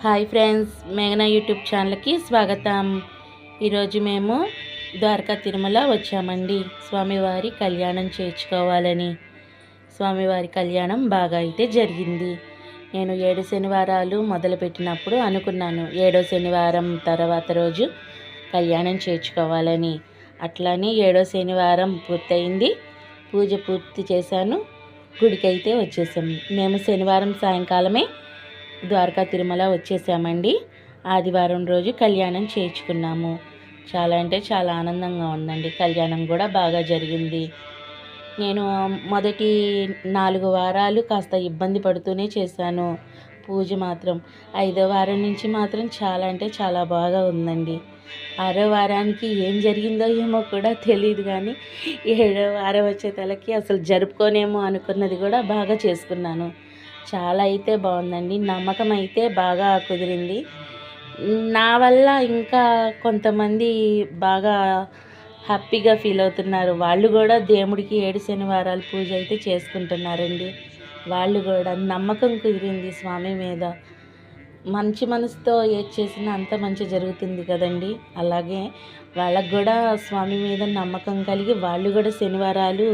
Hi friends మేఘనా YouTube ఛానల్కి స్వాగతం. ఈరోజు మేము ద్వారకా తిరుమల వచ్చామండి. స్వామివారి కళ్యాణం చేర్చుకోవాలని. స్వామివారి కళ్యాణం బాగా అయితే జరిగింది. నేను ఏడు శనివారాలు మొదలుపెట్టినప్పుడు అనుకున్నాను ఏడో శనివారం తర్వాత రోజు కళ్యాణం చేర్చుకోవాలని. అట్లానే ఏడో శనివారం పూర్తయింది. పూజ పూర్తి చేశాను. గుడికైతే వచ్చేసాం. మేము శనివారం సాయంకాలమే ద్వారకా తిరుమల వచ్చేసామండి. ఆదివారం రోజు కళ్యాణం చేయించుకున్నాము. చాలా అంటే చాలా ఆనందంగా ఉందండి. కళ్యాణం కూడా బాగా జరిగింది. నేను మొదటి నాలుగు వారాలు కాస్త ఇబ్బంది పడుతూనే చేశాను. పూజ మాత్రం ఐదో వారం నుంచి మాత్రం చాలా అంటే చాలా బాగా ఉందండి. ఆరో వారానికి ఏం జరిగిందో ఏమో కూడా తెలియదు కానీ ఏడో వారం వచ్చే తలకి అసలు జరుపుకోనేమో అనుకున్నది కూడా బాగా చేసుకున్నాను. చాలా అయితే బాగుందండి. నమ్మకం అయితే బాగా కుదిరింది. నా వల్ల ఇంకా కొంతమంది బాగా హ్యాపీగా ఫీల్ అవుతున్నారు. వాళ్ళు కూడా దేవుడికి ఏడు శనివారాలు పూజ అయితే చేసుకుంటున్నారండి. వాళ్ళు కూడా నమ్మకం కుదిరింది స్వామి మీద. మంచి మనసుతో ఏది చేసినా అంత మంచి జరుగుతుంది కదండి. అలాగే వాళ్ళకు కూడా స్వామి మీద నమ్మకం కలిగి వాళ్ళు కూడా శనివారాలు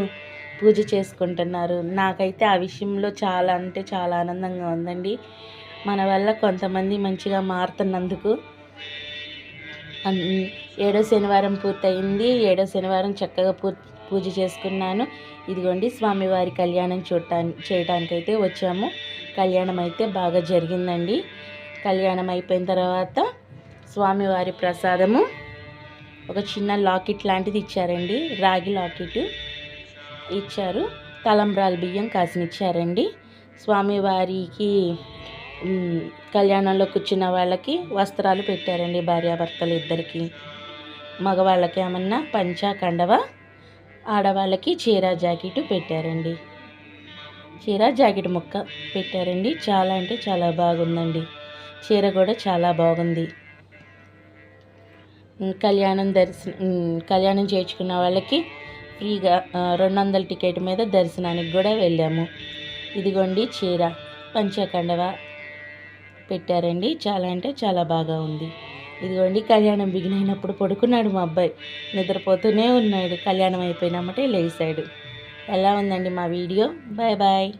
పూజ చేసుకుంటున్నారు. నాకైతే ఆ విషయంలో చాలా అంటే చాలా ఆనందంగా ఉందండి. మన వల్ల కొంతమంది మంచిగా మారుతున్నందుకు. ఏడో శనివారం పూర్తయింది. ఏడో శనివారం చక్కగా పూ పూజ చేసుకున్నాను. ఇదిగోండి స్వామివారి కళ్యాణం చూడటానికి చేయటానికైతే వచ్చాము. కళ్యాణం అయితే బాగా జరిగిందండి. కళ్యాణం అయిపోయిన తర్వాత స్వామివారి ప్రసాదము. ఒక చిన్న లాకెట్ లాంటిది ఇచ్చారండి. రాగి లాకెట్. ఇచ్చారు. తలంబ్రాలు బియ్యం కాసినిచ్చారండి. స్వామివారికి కళ్యాణంలో కూర్చున్న వాళ్ళకి వస్త్రాలు పెట్టారండి భార్యాభర్తలు ఇద్దరికి. మగవాళ్ళకి ఏమన్నా పంచా కండవ? ఆడవాళ్ళకి చీర జాకెట్ పెట్టారండి. చీర జాకెట్ ముక్క పెట్టారండి. చాలా అంటే చాలా బాగుందండి. చీర కూడా చాలా బాగుంది. కళ్యాణం దర్శనం కళ్యాణం చేర్చుకున్న వాళ్ళకి ఫ్రీగా రెండు వందల టికెట్ మీద దర్శనానికి కూడా వెళ్ళాము. ఇదిగోండి చీర పంచకండవ పెట్టారండి. చాలా అంటే చాలా బాగా ఉంది. ఇదిగోండి కళ్యాణం బిగిన్ అయినప్పుడు పడుకున్నాడు మా అబ్బాయి. నిద్రపోతూనే ఉన్నాడు. కళ్యాణం అయిపోయినామంటే లేచాడు. ఎలా ఉందండి మా వీడియో? Bye bye.